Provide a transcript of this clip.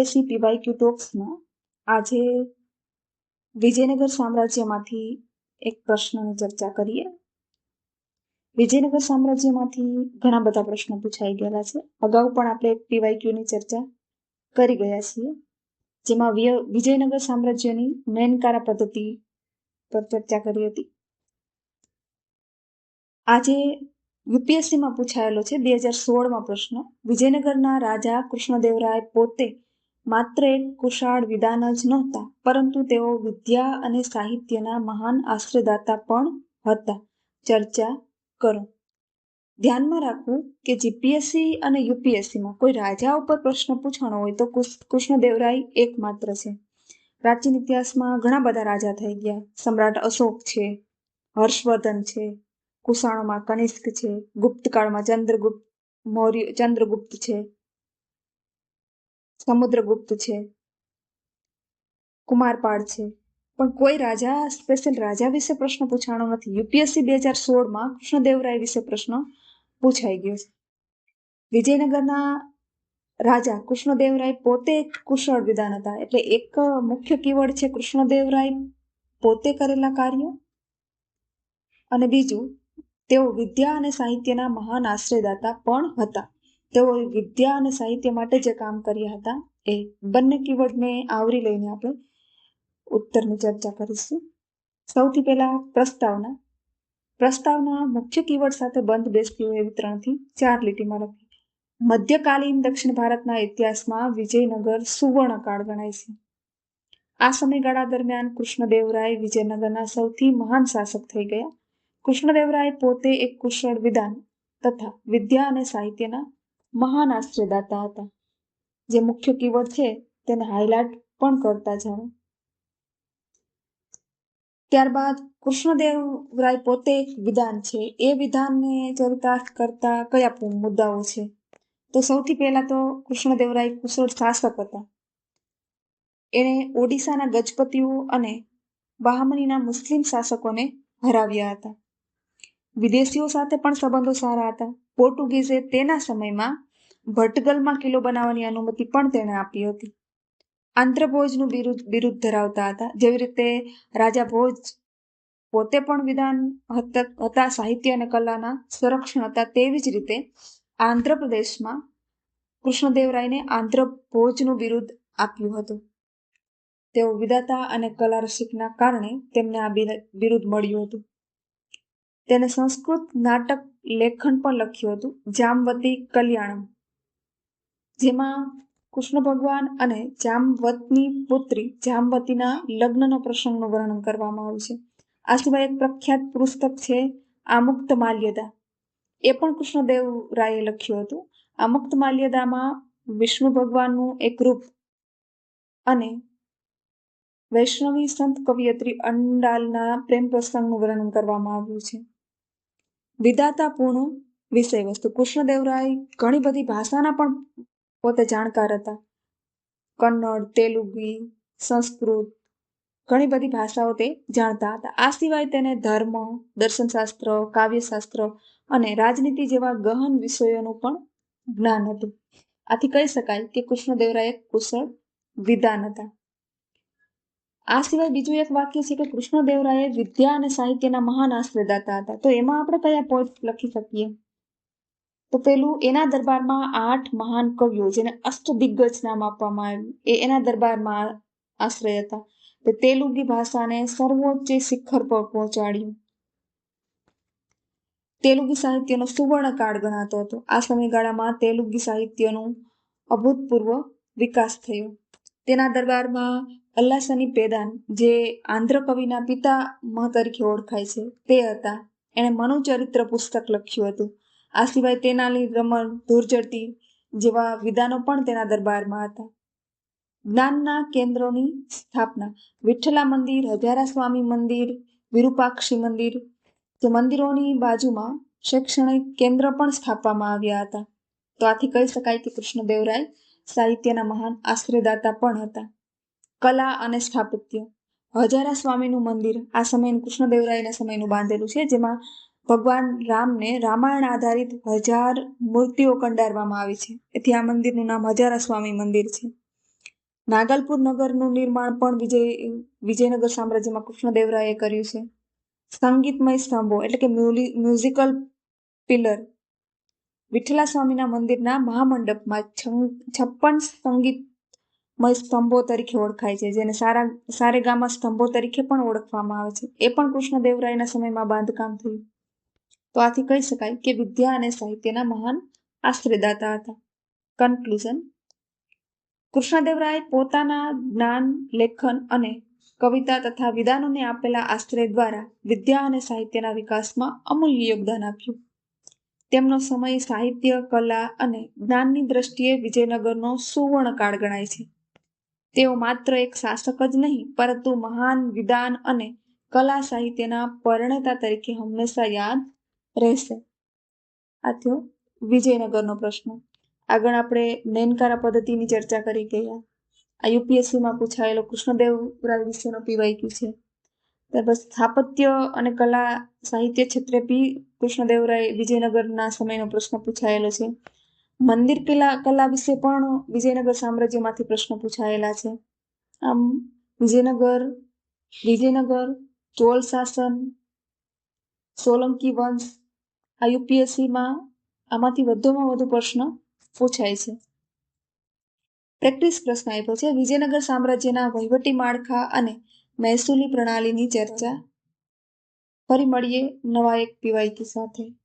UPSC PYQ ટોક્સમાં આજે વિજયનગર સામ્રાજ્યમાંથી એક પ્રશ્નની ચર્ચા કરીએ. વિજયનગર સામ્રાજ્યમાંથી ઘણા બધા પ્રશ્નો પૂછાઈ ગયેલા છે. અગાઉ પણ આપણે પીવાયક્યુની ચર્ચા કરી ગયા છીએ. જેમાં વિજયનગર સામ્રાજ્યની મેનકારા પદ્ધતિ પર ચર્ચા કરી હતી. આજે યુપીએસસીમાં પૂછાયેલો છે બે હજાર સોળમાં પ્રશ્ન. વિજયનગરના રાજા કૃષ્ણદેવરાય પોતે માત્ર એક કુશાળ વિધાન જ નહોતા, પરંતુ તેઓ વિદ્યા અને સાહિત્યના મહાન આશ્રયદાતા પણ હતા. ચર્ચા કરો. ધ્યાનમાં રાખવું કે જીપીએસસી અને યુપીએસસીમાં કોઈ રાજા ઉપર પ્રશ્ન પૂછવાનો હોય તો કૃષ્ણદેવરાય એકમાત્ર છે. પ્રાચીન ઇતિહાસમાં ઘણા બધા રાજા થઈ ગયા. સમ્રાટ અશોક છે, હર્ષવર્ધન છે, કુષાણોમાં કનિષ્ક છે, ગુપ્તકાળમાં ચંદ્રગુપ્ત, મૌર્ય, ચંદ્રગુપ્ત છે. સમુદ્રગુપ્ત છે. કુમારપાળ છે. પણ કોઈ રાજા સ્પેશિયલ રાજા વિશે પ્રશ્ન પૂછાણો નથી. યુપીએસસી બે હજાર સોળમાં કૃષ્ણદેવરાય વિશે પ્રશ્ન પૂછાઈ ગયો છે. વિજયનગરના રાજા કૃષ્ણદેવરાય પોતે એક કુશળ વિધાન હતા. એટલે એક મુખ્ય કીવર્ડ છે કૃષ્ણદેવરાય પોતે કરેલા કાર્યો. અને બીજું, તેઓ વિદ્યા અને સાહિત્યના મહાન આશ્રયદાતા પણ હતા. તેઓ વિદ્યા અને સાહિત્ય માટે જે કામ કર્યા હતા, એ બંને કીવર્ડને આવરી લઈને આપણે ઉત્તરની ચર્ચા કરીશું. સૌથી પહેલા પ્રસ્તાવના. પ્રસ્તાવના મુખ્ય કીવર્ડ સાથે બંધ બેસતી હોય એવી ત્રણથી ચાર લીટીમાં લખી મધ્યકાલીન દક્ષિણ ભારતના ઇતિહાસમાં વિજયનગર સુવર્ણકાળ ગણાય છે. આ સમયગાળા દરમિયાન કૃષ્ણદેવરાય વિજયનગરના સૌથી મહાન શાસક થઈ ગયા. કૃષ્ણદેવરાય પોતે એક કુશળ વિધાન તથા વિદ્યા અને સાહિત્યના મહાન આશ્રયદાતા હતા. જે મુખ્ય કીવર્ડ છે તેને હાઇલાઇટ પણ કરતા જાણો. ત્યારબાદ કૃષ્ણદેવરાય પોતે એક વિધાન છે. એ વિધાનને ચરિતાર્થ કરતા કયા મુદ્દાઓ છે? તો સૌથી પહેલા તો કૃષ્ણદેવરાય કુશળ શાસક હતા. એણે ઓડિશાના ગજપતિઓ અને બહામણીના મુસ્લિમ શાસકોને હરાવ્યા હતા. વિદેશીઓ સાથે પણ સંબંધો સારા હતા. પોર્ટુગીઝે તેના સમયમાં ભટગલમાં કિલ્લો બનાવવાની અનુમતિ પણ તેણે આપી હતી. આંધ્રભોજનું બિરુદ બિરુદ ધરાવતા હતા. જેવી રીતે રાજા ભોજ પોતે પણ વિધાન હતા સાહિત્ય અને કલાના સંરક્ષણ હતા, તેવી જ રીતે આંધ્રપ્રદેશમાં કૃષ્ણદેવરાયને આંધ્ર ભોજનું બિરુદ આપ્યું હતું. તેઓ વિધાતા અને કલા રસિકના કારણે તેમને આ બિરુદ મળ્યું હતું. તેને સંસ્કૃત નાટક લેખન પણ લખ્યું હતું, જામવતી કલ્યાણમ, જેમાં કૃષ્ણ ભગવાન અને જામવતની પુત્રી જામવતીના લગ્નનો પ્રસંગનું વર્ણન કરવામાં આવ્યું છે. આ સિવાય એક પ્રખ્યાત પુસ્તક છે, આમુક્ત માલ્યદા. એ પણ કૃષ્ણદેવ રાયે લખ્યું હતું. આમુક્ત માલ્યદામાં વિષ્ણુ ભગવાનનું એક રૂપ અને વૈષ્ણવી સંત કવિયત્રી અંડાલના પ્રેમ પ્રસંગનું વર્ણન કરવામાં આવ્યું છે. વિધાતાપૂર્ણ વિષય વસ્તુ. કૃષ્ણદેવરાય ઘણી બધી ભાષાના પણ પોતે જાણકાર હતા. કન્નડ, તેલુગી, સંસ્કૃત ઘણી બધી ભાષાઓ તે જાણતા હતા. આ સિવાય તેને ધર્મ, દર્શનશાસ્ત્ર, કાવ્યશાસ્ત્ર અને રાજનીતિ જેવા ગહન વિષયોનું પણ જ્ઞાન હતું. આથી કહી શકાય કે કૃષ્ણદેવરાય એક કુશળ વિધાન હતા. આ સિવાય બીજું એક વાક્ય છે કે કૃષ્ણદેવરાય વિદ્યા અને સાહિત્યના મહાન આશ્રયદાતા હતા. તો એમાં આપણે કયા પોઈન્ટ લખી શકીએ? તો પેલું, એના દરબારમાં આઠ મહાન કવિઓ જેને અષ્ટદિગ્ગજ નામ આપવામાં આવ્યું. એ એના દરબારમાં આશ્રય હતા. તે તેલુગી ભાષાને સર્વોચ્ચ શિખર પર પહોંચાડ્યું. તેલુગી સાહિત્યનો સુવર્ણકાળ ગણાતો હતો. આ સમયગાળામાં તેલુગી સાહિત્યનું અભૂતપૂર્વ વિકાસ થયો. તેના દરબારમાં અલ્લાસની પેદાન, જે આંધ્ર કવિના પિતા મહ તરીકે ઓળખાય છે, તે હતા. એણે મનુચરિત્ર પુસ્તક લખ્યું હતું. આ સિવાય તેનાલી રમણ ધૂરજટી જેવા વિધાનો પણ તેના દરબારમાં હતા. જ્ઞાનના કેન્દ્રોની સ્થાપના. વિઠ્ઠલા મંદિર હજારા સ્વામી મંદિર, વિરૂપાક્ષી મંદિર, જે મંદિરોની બાજુમાં શૈક્ષણિક કેન્દ્ર પણ સ્થાપવામાં આવ્યા હતા. તો આથી કહી શકાય કે કૃષ્ણદેવરાય સાહિત્યના મહાન આશ્રયદાતા પણ હતા. કલા અને સ્થાપત્ય. હજારા સ્વામીનું મંદિર આ સમયનું કૃષ્ણદેવરાયના સમયનું બાંધેલું છે, જેમાં ભગવાન રામને રામાયણ આધારિત હજાર મૂર્તિઓ કંડારવામાં આવી છે. એથી આ મંદિરનું નામ હજારા સ્વામી મંદિર છે. નાગલપુર નગરનું નિર્માણ પણ વિજય, વિજયનગર સામ્રાજ્યમાં કૃષ્ણદેવરાયે કર્યું છે. સંગીતમય સ્તંભો એટલે કે મ્યુલી- મ્યુઝિકલ પિલર વિઠ્ઠલા સ્વામીના મંદિરના મહામંડપમાં છપ્પન સંગીતમય સ્તંભો તરીકે ઓળખાય છે, જેને સારા, સારેગામા સ્તંભો તરીકે પણ ઓળખવામાં આવે છે. એ પણ કૃષ્ણદેવરાયના સમયમાં બાંધકામ થયું. તો આથી કહી શકાય કે વિદ્યા અને સાહિત્યના મહાન આશ્રયદાતા હતા. કન્ક્લુઝન કૃષ્ણદેવરાય પોતાના જ્ઞાન, લેખન અને કવિતા તથા વિધાનોને આપેલા આશ્રય દ્વારા વિદ્યા અને સાહિત્યના વિકાસમાં અમૂલ્ય યોગદાન આપ્યું. તેમનો સમય સાહિત્ય, કલા અને જ્ઞાનની દ્રષ્ટિએ વિજયનગરનો સુવર્ણકાળ ગણાય છે. તેઓ માત્ર એક શાસક જ નહીં, પરંતુ મહાન વિધાન અને કલા સાહિત્યના પરણેતા તરીકે હંમેશા યાદ રહેશે. આ થયો વિજયનગરનો પ્રશ્ન. આગળ આપણે નૈનકારા પદ્ધતિની ચર્ચા કરી ગયા. આ યુપીએસસીમાં પૂછાયેલો કૃષ્ણદેવ રાય વિશેનો પીવાયક્યુ છે. સ્થાપત્ય અને કલા સાહિત્ય ક્ષેત્રે પી. કૃષ્ણદેવરાય વિજયનગરના સમયનો પ્રશ્ન પૂછાયેલો છે. મંદિર કલા કલા વિશે પણ વિજયનગર સામ્રાજ્યમાંથી પ્રશ્ન પૂછાયેલા છે. આમ, વિજયનગર વિજયનગર, ચોલ શાસન, સોલંકી વંશ, આ યુપીએસસીમાં આમાંથી વધુમાં વધુ પ્રશ્ન પૂછાય છે. પ્રેક્ટિસ પ્રશ્ન આપ્યો છે. વિજયનગર સામ્રાજ્યના વહીવટી માળખા અને મહેસૂલી પ્રણાલીની ચર્ચા. ફરી મળીએ નવા એક પીવાયકી સાથે.